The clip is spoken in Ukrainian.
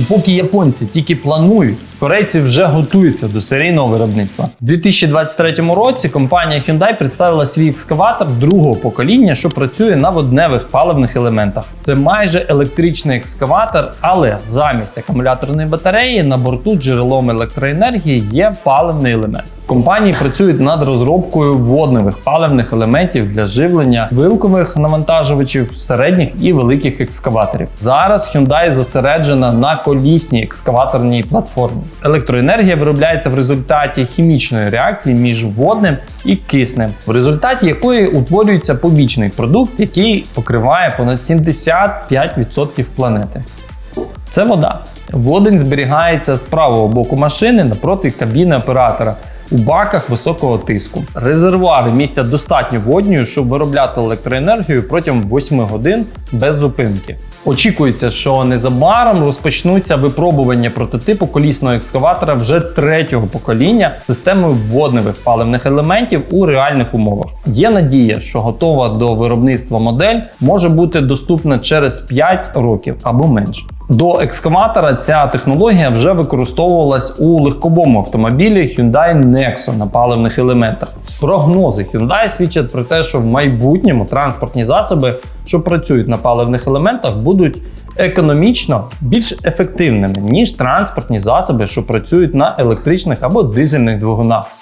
І поки японці тільки планують, корейці вже готуються до серійного виробництва. У 2023 році компанія Hyundai представила свій екскаватор другого покоління, що працює на водневих паливних елементах. Це майже електричний екскаватор, але замість акумуляторної батареї на борту джерелом електроенергії є паливний елемент. Компанії працюють над розробкою водневих паливних елементів для живлення вилкових навантажувачів середніх і великих екскаваторів. Зараз Hyundai зосереджена на колісній екскаваторній платформі. Електроенергія виробляється в результаті хімічної реакції між водним і киснем, в результаті якої утворюється побічний продукт, який покриває понад 75% планети. Це вода. Водень зберігається з правого боку машини напроти кабіни оператора у баках високого тиску. Резервуари містять достатньо водню, щоб виробляти електроенергію протягом 8 годин без зупинки. Очікується, що незабаром розпочнуться випробування прототипу колісного екскаватора вже третього покоління системою водневих паливних елементів у реальних умовах. Є надія, що готова до виробництва модель може бути доступна через 5 років або менше. До екскаватора ця технологія вже використовувалась у легковому автомобілі Hyundai Nexo на паливних елементах. Прогнози Hyundai свідчать про те, що в майбутньому транспортні засоби, що працюють на паливних елементах, будуть економічно більш ефективними ніж транспортні засоби, що працюють на електричних або дизельних двигунах.